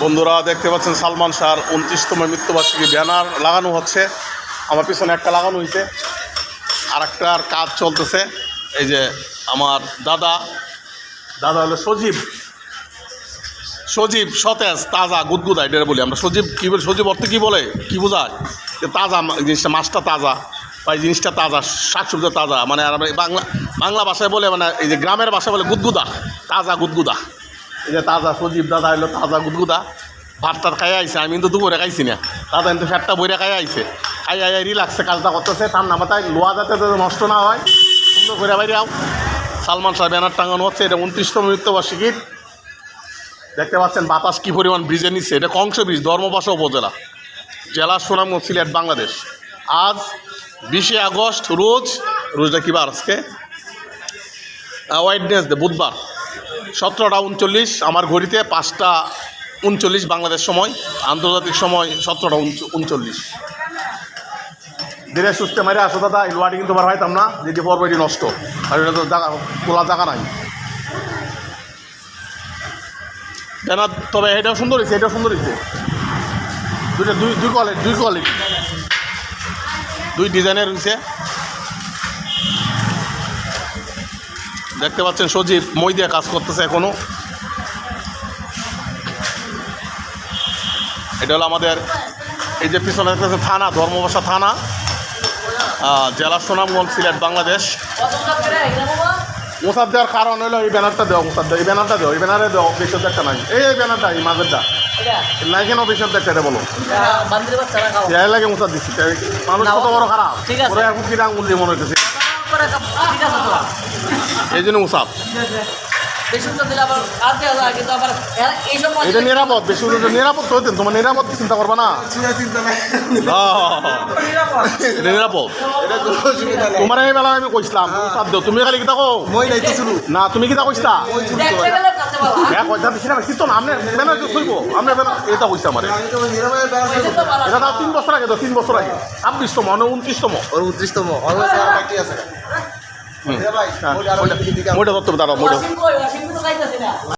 বন্ধুরা, দেখতে পাচ্ছেন সালমান শাহর উনত্রিশতম মৃত্যুবার্ষিকী ব্যানার লাগানো হচ্ছে। আমার পিছনে একটা লাগানো হয়েছে আর একটার কাজ চলতেছে। এই যে আমার দাদা দাদা হলো সজীব। সজীব সতেজ, তাজা, গুদগুদা, এটা বলি আমরা। সজীব কী বলি, সজীব অর্থে কী বলে? কী বোঝায়? যে তাজা জিনিসটা, মাছটা তাজা। বা এই জিনিসটা তাজা, শাকসবজি তাজা। মানে আমরা বাংলা বাংলা ভাষায় বলে মানে এই যে গ্রামের ভাষায় বলে গুদগুদা, তাজা গুদগুদা। এই যে তাজা সজীব দাদা হলো তাজা গুদগুদা। ভাত টাত খাই আইছে, আমি কিন্তু দুপুরে খাইছি না। দাদা কিন্তু ফ্যাটটা বইরে খাই আইসে খাই আই রিল্যাক্সে কাজটা করতেছে তার নামাতায় লোয়া যাতে নষ্ট না হয়। সুন্দর করে বাইরে আও। সালমান শাহ ব্যানার টাঙানো হচ্ছে, এটা উনত্রিশতম মৃত্যুবার্ষিকীর দেখতে পাচ্ছেন বাতাস কী পরিমাণ ব্রিজে নিচ্ছে, এটা কংস ব্রিজ, ধর্মপাশা উপজেলা। জেলা সুনামগঞ্জ সিলেট, বাংলাদেশ। আজ বিশে আগস্ট, রোজ, রোজটা কী বার আজকে? ওয়াইডনেস ডে বুধবার। সতেরোটা উনচল্লিশ, আমার ঘড়িতে পাঁচটা উনচল্লিশ বাংলাদেশ সময়, আন্তর্জাতিক সময় সতেরোটা উনচল্লিশ। ধীরে সুস্থে মারে আসো দাদা লোয়াটি কিন্তু বার হইতাম না যদি পর্ব এটি নষ্ট। আর এটা তো তোলা জায়গা নাই। ব্যানার তবে এটাও সুন্দর হয়েছে এটাও সুন্দর হয়েছে দুইটা, দুই দুই কোয়ালিটি দুই কোয়ালিটি দুই ডিজাইনের হয়েছে দেখতে পাচ্ছেন সজীব মই দিয়ে কাজ করতেছে এখনও। এটা হলো আমাদের এই যে পিছনে দেখতেছে থানা ধর্মবাসা থানা জেলা সুনামগঞ্জ সিলেট বাংলাদেশ। মোসাদ দেওয়ার কারণ হলো এই ব্যানারটা দেওয়া মোসাদ দেওয়া এই ব্যানারটা দেওয়া এই ব্যানারে দেওয়া বেশি একটা নাই। এই এই ব্যানারটা এই মাঝেরটা নাই কেন বেশি একটা এটা বলো। লাগে মোসাদ দিচ্ছি মানুষ কত বড় খারাপ? ওরা এখন কি আঙুল দিয়ে মনে হইতেছে? করে। ঠিক আছে তো। এই জন্য এটা নিরাপদ বেশি নিরাপদ তো তোমার নিরাপদ চিন্তা করবা না। আহ, এটা নিরাপদ তোমার এই বেলা আমি কইছিলাম মুসাদ তুমি খালি কিতা কো মই না তুমি কিতা কইছিলা? এক কথা তো না আপনি ব্যানার খুলব আপনি এটা কইছে আমার। এটা তাও তিন বছর আগে তো তিন বছর আগে। ছাব্বিশতম মানে উনত্রিশতম। ওর উনত্রিশতম বাকি আছে। হ্যাঁ, দিকে মোটা দত্ত দাঁড়াও মোটা।